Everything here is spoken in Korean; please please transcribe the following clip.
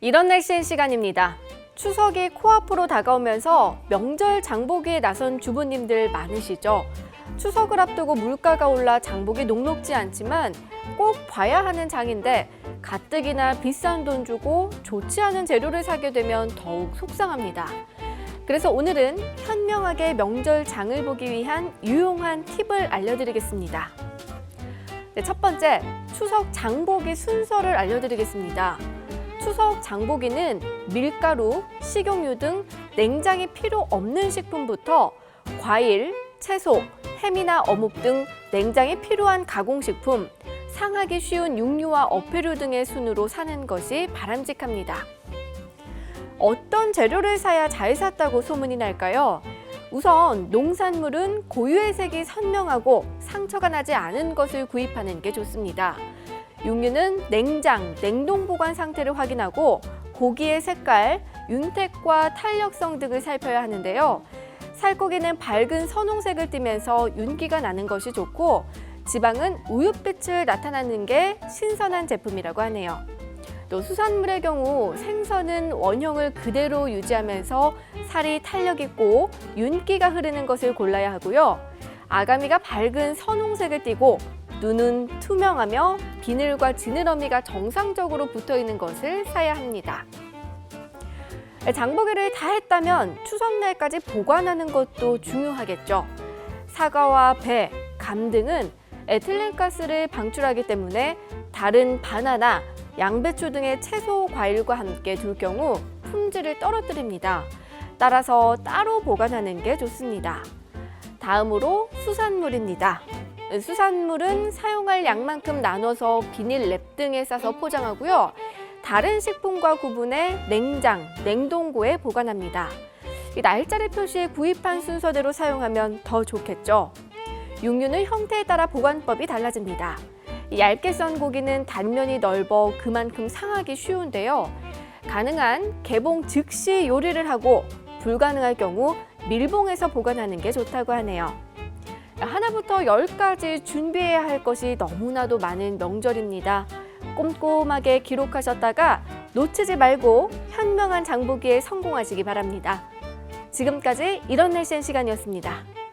이런 날씨인 시간입니다. 추석이 코앞으로 다가오면서 명절 장보기에 나선 주부님들 많으시죠? 추석을 앞두고 물가가 올라 장보기 녹록지 않지만 꼭 봐야 하는 장인데 가뜩이나 비싼 돈 주고 좋지 않은 재료를 사게 되면 더욱 속상합니다. 그래서 오늘은 현명하게 명절 장을 보기 위한 유용한 팁을 알려드리겠습니다. 네, 첫 번째, 추석 장보기 순서를 알려드리겠습니다. 추석 장보기는 밀가루, 식용유 등 냉장이 필요 없는 식품부터 과일, 채소, 햄이나 어묵 등 냉장이 필요한 가공식품, 상하기 쉬운 육류와 어패류 등의 순으로 사는 것이 바람직합니다. 어떤 재료를 사야 잘 샀다고 소문이 날까요? 우선 농산물은 고유의 색이 선명하고 상처가 나지 않은 것을 구입하는 게 좋습니다. 육류는 냉장, 냉동 보관 상태를 확인하고 고기의 색깔, 윤택과 탄력성 등을 살펴야 하는데요. 살코기는 밝은 선홍색을 띠면서 윤기가 나는 것이 좋고 지방은 우윳빛을 나타나는 게 신선한 제품이라고 하네요. 또 수산물의 경우 생선은 원형을 그대로 유지하면서 살이 탄력 있고 윤기가 흐르는 것을 골라야 하고요. 아가미가 밝은 선홍색을 띠고 눈은 투명하며 비늘과 지느러미가 정상적으로 붙어 있는 것을 사야 합니다. 장보기를 다 했다면 추석날까지 보관하는 것도 중요하겠죠. 사과와 배, 감 등은 에틸렌가스를 방출하기 때문에 다른 바나나, 양배추 등의 채소 과일과 함께 둘 경우 품질을 떨어뜨립니다. 따라서 따로 보관하는 게 좋습니다. 다음으로 수산물입니다. 수산물은 사용할 양만큼 나눠서 비닐 랩 등에 싸서 포장하고요. 다른 식품과 구분해 냉장, 냉동고에 보관합니다. 이 날짜를 표시해 구입한 순서대로 사용하면 더 좋겠죠. 육류는 형태에 따라 보관법이 달라집니다. 이 얇게 썬 고기는 단면이 넓어 그만큼 상하기 쉬운데요. 가능한 개봉 즉시 요리를 하고 불가능할 경우 밀봉해서 보관하는 게 좋다고 하네요. 하나부터 열까지 준비해야 할 것이 너무나도 많은 명절입니다. 꼼꼼하게 기록하셨다가 놓치지 말고 현명한 장보기에 성공하시기 바랍니다. 지금까지 이런 날씨의 시간이었습니다.